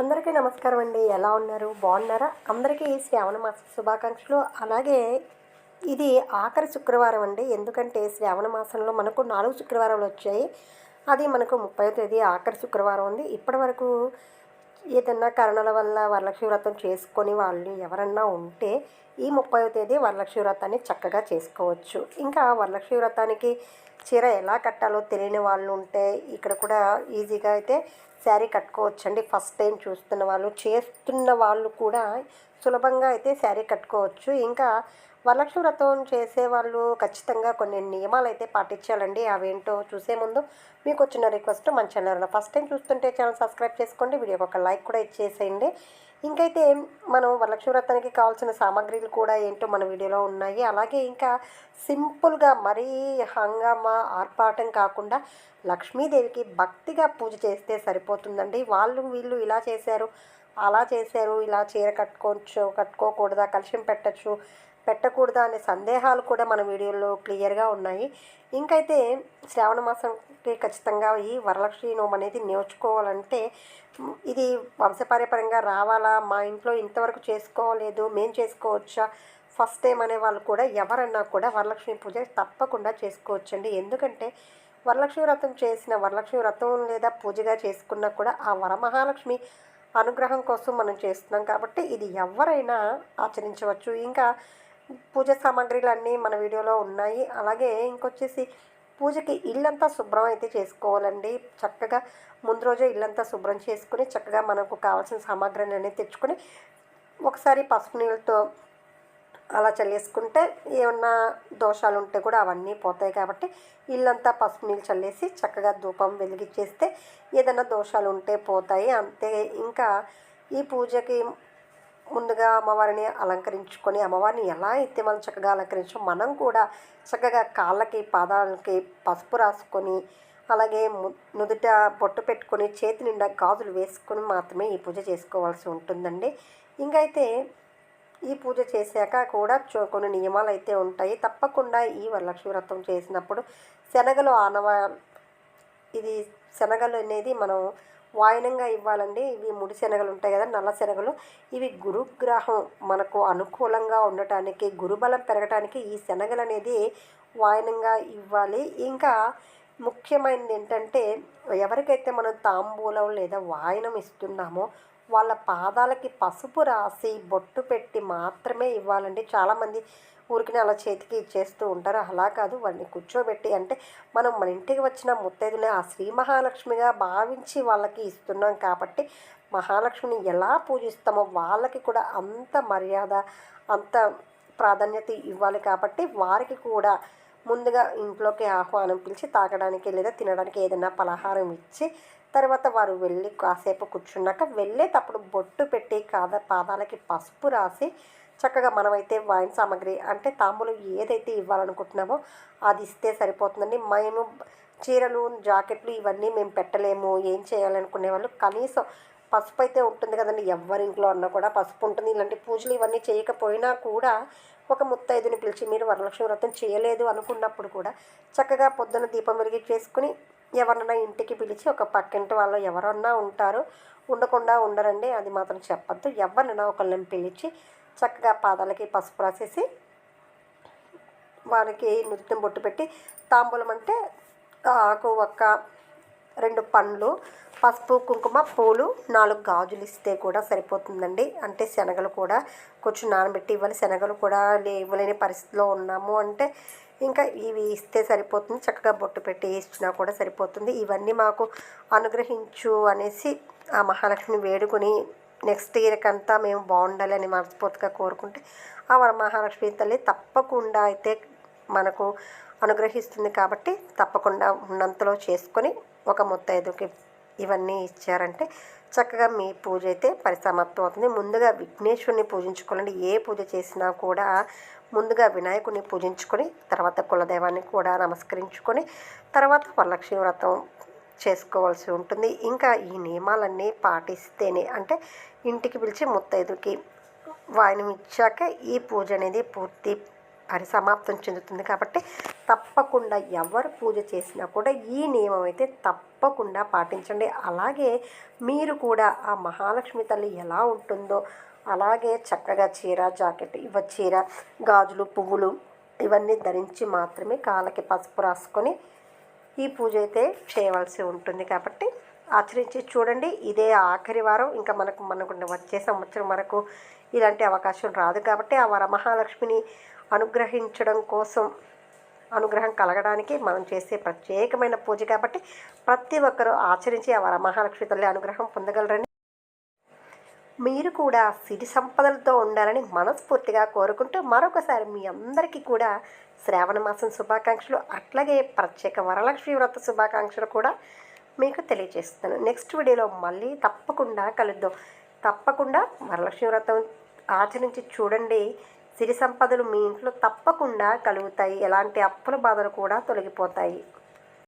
అందరికీ నమస్కారం అండి. ఎలా ఉన్నారు? బాగున్నారా? అందరికీ శ్రావణ మాస శుభాకాంక్షలు. అలాగే ఇది ఆఖరి శుక్రవారం అండి. ఎందుకంటే శ్రావణ మాసంలో మనకు నాలుగు శుక్రవారాలు వచ్చాయి. అది మనకు ముప్పై తేదీ ఆఖరి శుక్రవారం ఉంది. ఇప్పటి వరకు ఏదన్నా కారణాల వల్ల వరలక్ష్మి వ్రతం చేసుకొని వాళ్ళు ఎవరన్నా ఉంటే ఈ ముప్పై తేదీ వరలక్ష్మి వ్రతాన్ని చక్కగా చేసుకోవచ్చు. ఇంకా వరలక్ష్మి వ్రతానికి చీర ఎలా కట్టాలో తెలియని వాళ్ళు ఉంటే ఇక్కడ కూడా ఈజీగా అయితే శారీ కట్టుకోవచ్చండి. ఫస్ట్ టైం చూస్తున్న వాళ్ళు చేస్తున్న వాళ్ళు కూడా సులభంగా అయితే శారీ కట్టుకోవచ్చు. ఇంకా వరలక్ష్మి వ్రతం చేసే వాళ్ళు ఖచ్చితంగా కొన్ని నియమాలు అయితే పాటించాలండి. అవేంటో చూసే ముందు మీకు వచ్చిన రిక్వెస్ట్ మన ఛానల్లో. ఫస్ట్ టైం చూస్తుంటే ఛానల్ సబ్స్క్రైబ్ చేసుకోండి. వీడియోకి ఒక లైక్ కూడా ఇచ్చేసేయండి. ఇంకైతే మనం వరలక్ష్మి వ్రతానికి కావాల్సిన సామాగ్రి సామాగ్రిలు కూడా ఏంటో మన వీడియోలో ఉన్నాయి. అలాగే ఇంకా సింపుల్గా మరీ హంగామా ఆర్పాటం కాకుండా లక్ష్మీదేవికి భక్తిగా పూజ చేస్తే సరిపోతుందండి. వాళ్ళు వీళ్ళు ఇలా చేశారు అలా చేశారు ఇలా చీర కట్టుకోవచ్చు కట్టుకోకూడదా కలుషం పెట్టచ్చు పెట్టకూడదా అనే సందేహాలు కూడా మన వీడియోలో క్లియర్గా ఉన్నాయి. ఇంకైతే శ్రావణ మాసంకి ఖచ్చితంగా ఈ వరలక్ష్మి నోము అనేది నేర్చుకోవాలంటే ఇది వంశపార్యపరంగా రావాలా? మా ఇంట్లో ఇంతవరకు చేసుకోలేదు మేము చేసుకోవచ్చా? ఫస్ట్ టైం అనే వాళ్ళు కూడా ఎవరన్నా కూడా వరలక్ష్మి పూజ తప్పకుండా చేసుకోవచ్చండి. ఎందుకంటే వరలక్ష్మి వ్రతం చేసిన వరలక్ష్మి వ్రతం లేదా పూజగా చేసుకున్నా కూడా ఆ వరమహాలక్ష్మి అనుగ్రహం కోసం మనం చేస్తున్నాం కాబట్టి ఇది ఎవరైనా ఆచరించవచ్చు. ఇంకా పూజ సామాగ్రిలు అన్నీ మన వీడియోలో ఉన్నాయి. అలాగే ఇంకొచ్చేసి పూజకి ఇల్లంతా శుభ్రం అయితే చేసుకోవాలండి. చక్కగా ముందు రోజే ఇల్లంతా శుభ్రం చేసుకుని చక్కగా మనకు కావాల్సిన సామాగ్రిని అనేది తెచ్చుకొని ఒకసారి పసుపు నీళ్ళతో అలా చల్లేసుకుంటే ఏమన్నా దోషాలు ఉంటే కూడా అవన్నీ పోతాయి కాబట్టి ఇల్లంతా పసుపు నీళ్ళు చల్లేసి చక్కగా ధూపం వెలిగించేస్తే ఏదైనా దోషాలు ఉంటే పోతాయి. అంతే ఇంకా ఈ పూజకి ముందుగా అమ్మవారిని అలంకరించుకొని అమ్మవారిని ఎలా అయితే మనం చక్కగా అలంకరించో మనం కూడా చక్కగా కాళ్ళకి పాదాలకి పసుపు రాసుకొని అలాగే ము- నుదుట బొట్టు పెట్టుకొని చేతి నిండా గాజులు వేసుకొని మాత్రమే ఈ పూజ చేసుకోవాల్సి ఉంటుందండి. ఇంకైతే ఈ పూజ చేశాక కూడా చో- కొన్ని నియమాలు అయితే ఉంటాయి. తప్పకుండా ఈ వరలక్ష్మి వ్రతం చేసినప్పుడు శనగలు ఆనవ ఇది శనగలు అనేది మనం వాయనంగా ఇవ్వాలండి. ఇవి ముడి శనగలు ఉంటాయి కదా నల్ల శనగలు. ఇవి గురుగ్రహం. మనకు అనుకూలంగా ఉండటానికి గురుబలం పెరగటానికి ఈ శనగలు అనేది వాయనంగా ఇవ్వాలి. ఇంకా ముఖ్యమైనది ఏంటంటే ఎవరికైతే మనం తాంబూలం లేదా వాయనం ఇస్తున్నామో వాళ్ళ పాదాలకి పసుపు రాసి బొట్టు పెట్టి మాత్రమే ఇవ్వాలండి. చాలామంది ఊరికి అలా చేతికి ఇచ్చేస్తూ ఉంటారు. అలా కాదు వాడిని కూర్చోబెట్టి అంటే మనం మన ఇంటికి వచ్చిన ముత్తైదుని ఆ శ్రీ మహాలక్ష్మిగా భావించి వాళ్ళకి ఇస్తున్నాం కాబట్టి మహాలక్ష్మిని ఎలా పూజిస్తామో వాళ్ళకి కూడా అంత మర్యాద అంత ప్రాధాన్యత ఇవ్వాలి కాబట్టి వారికి కూడా ముందుగా ఇంట్లోకి ఆహ్వానం పిలిచి తాగడానికి లేదా తినడానికి ఏదైనా పలహారం ఇచ్చి తర్వాత వారు వెళ్ళి కాసేపు కూర్చున్నాక వెళ్ళేటప్పుడు బొట్టు పెట్టి కాద పాదాలకి పసుపు రాసి చక్కగా మనమైతే వైన్ సామాగ్రి అంటే తాంబూలం ఏదైతే ఇవ్వాలనుకుంటున్నామో అది ఇస్తే సరిపోతుందండి. మేము చీరలు జాకెట్లు ఇవన్నీ మేము పెట్టలేము ఏం చేయాలనుకునే వాళ్ళు కనీసం పసుపు అయితే ఉంటుంది కదండి ఎవరింట్లో అన్నా కూడా పసుపు ఉంటుంది. ఇలాంటి పూజలు ఇవన్నీ చేయకపోయినా కూడా ఒక ముత్తైదుని పిలిచి మీరు వరలక్ష్మి వ్రతం చేయలేదు అనుకున్నప్పుడు కూడా చక్కగా పొద్దున దీపం వెలిగి చేసుకుని ఎవరన్నా ఇంటికి పిలిచి ఒక పక్కింటి వాళ్ళు ఎవరన్నా ఉంటారు ఉండకుండా ఉండరండి. అది మాత్రం చెప్పద్దు. ఎవరినైనా ఒకళ్ళని పిలిచి చక్కగా పాదాలకి పసుపు రాసేసి వారికి నృత్యం బొట్టు పెట్టి తాంబూలం అంటే ఆకు ఒక్క రెండు పండ్లు పసుపు కుంకుమ పూలు నాలుగు గాజులు ఇస్తే కూడా సరిపోతుందండి. అంటే శనగలు కూడా కొంచెం నానబెట్టి ఇవ్వాలి. శనగలు కూడా లే ఇవ్వలేని పరిస్థితిలో ఉన్నాము అంటే ఇంకా ఇవి ఇస్తే సరిపోతుంది. చక్కగా బొట్టు పెట్టి ఇచ్చినా కూడా సరిపోతుంది. ఇవన్నీ మాకు అనుగ్రహించు అనేసి ఆ మహాలక్ష్మిని వేడుకొని నెక్స్ట్ ఇయర్కంతా మేము బాగుండాలి అని మనస్ఫూర్తిగా కోరుకుంటే ఆ వర మహాలక్ష్మి తల్లి తప్పకుండా అయితే మనకు అనుగ్రహిస్తుంది కాబట్టి తప్పకుండా ఉన్నంతలో చేసుకొని ఒక ముత్తైదుకి ఇవన్నీ ఇచ్చారంటే చక్కగా మీ పూజ అయితే పరిసమాప్తం అవుతుంది. ముందుగా విఘ్నేశ్వరుని పూజించుకోవాలండి ఏ పూజ చేసినా కూడా ముందుగా వినాయకుడిని పూజించుకొని తర్వాత కులదైవాన్ని కూడా నమస్కరించుకొని తర్వాత వరలక్ష్మి వ్రతం చేసుకోవాల్సి ఉంటుంది. ఇంకా ఈ నియమాలన్నీ పాటిస్తేనే అంటే ఇంటికి పిలిచి ముత్తైదుకి వాయినం ఇచ్చాక ఈ పూజ అనేది పూర్తి పరిసమాప్తం చెందుతుంది కాబట్టి తప్పకుండా ఎవరు పూజ చేసినా కూడా ఈ నియమం అయితే తప్పకుండా పాటించండి. అలాగే మీరు కూడా ఆ మహాలక్ష్మి తల్లి ఎలా ఉంటుందో అలాగే చక్కగా చీర జాకెట్ ఇవ చీర గాజులు పువ్వులు ఇవన్నీ ధరించి మాత్రమే కాళ్ళకి పసుపు రాసుకొని ఈ పూజ అయితే చేయవలసి ఉంటుంది కాబట్టి ఆచరించి చూడండి. ఇదే ఆఖరి వారం. ఇంకా మనకు మనకు వచ్చే సంవత్సరం మనకు ఇలాంటి అవకాశం రాదు కాబట్టి ఆ వరమహాలక్ష్మిని అనుగ్రహించడం కోసం అనుగ్రహం కలగడానికి మనం చేసే ప్రత్యేకమైన పూజ కాబట్టి ప్రతి ఒక్కరూ ఆచరించి ఆ వరమహాలక్ష్మి తల్లి అనుగ్రహం పొందగలరని మీరు కూడా సిరి సంపదలతో ఉండాలని మనస్ఫూర్తిగా కోరుకుంటూ మరొకసారి మీ అందరికీ కూడా శ్రావణ మాసం శుభాకాంక్షలు అట్లాగే ప్రత్యేక వరలక్ష్మి వ్రత శుభాకాంక్షలు కూడా మీకు తెలియజేస్తాను నెక్స్ట్ వీడియోలో మళ్ళీ తప్పకుండా కలుద్దాం. తప్పకుండా వరలక్ష్మి వ్రతం ఆచరించి చూడండి. సిరి సంపదలు మీ ఇంట్లో తప్పకుండా కలుగుతాయి. ఎలాంటి అప్పుల బాధలు కూడా తొలగిపోతాయి.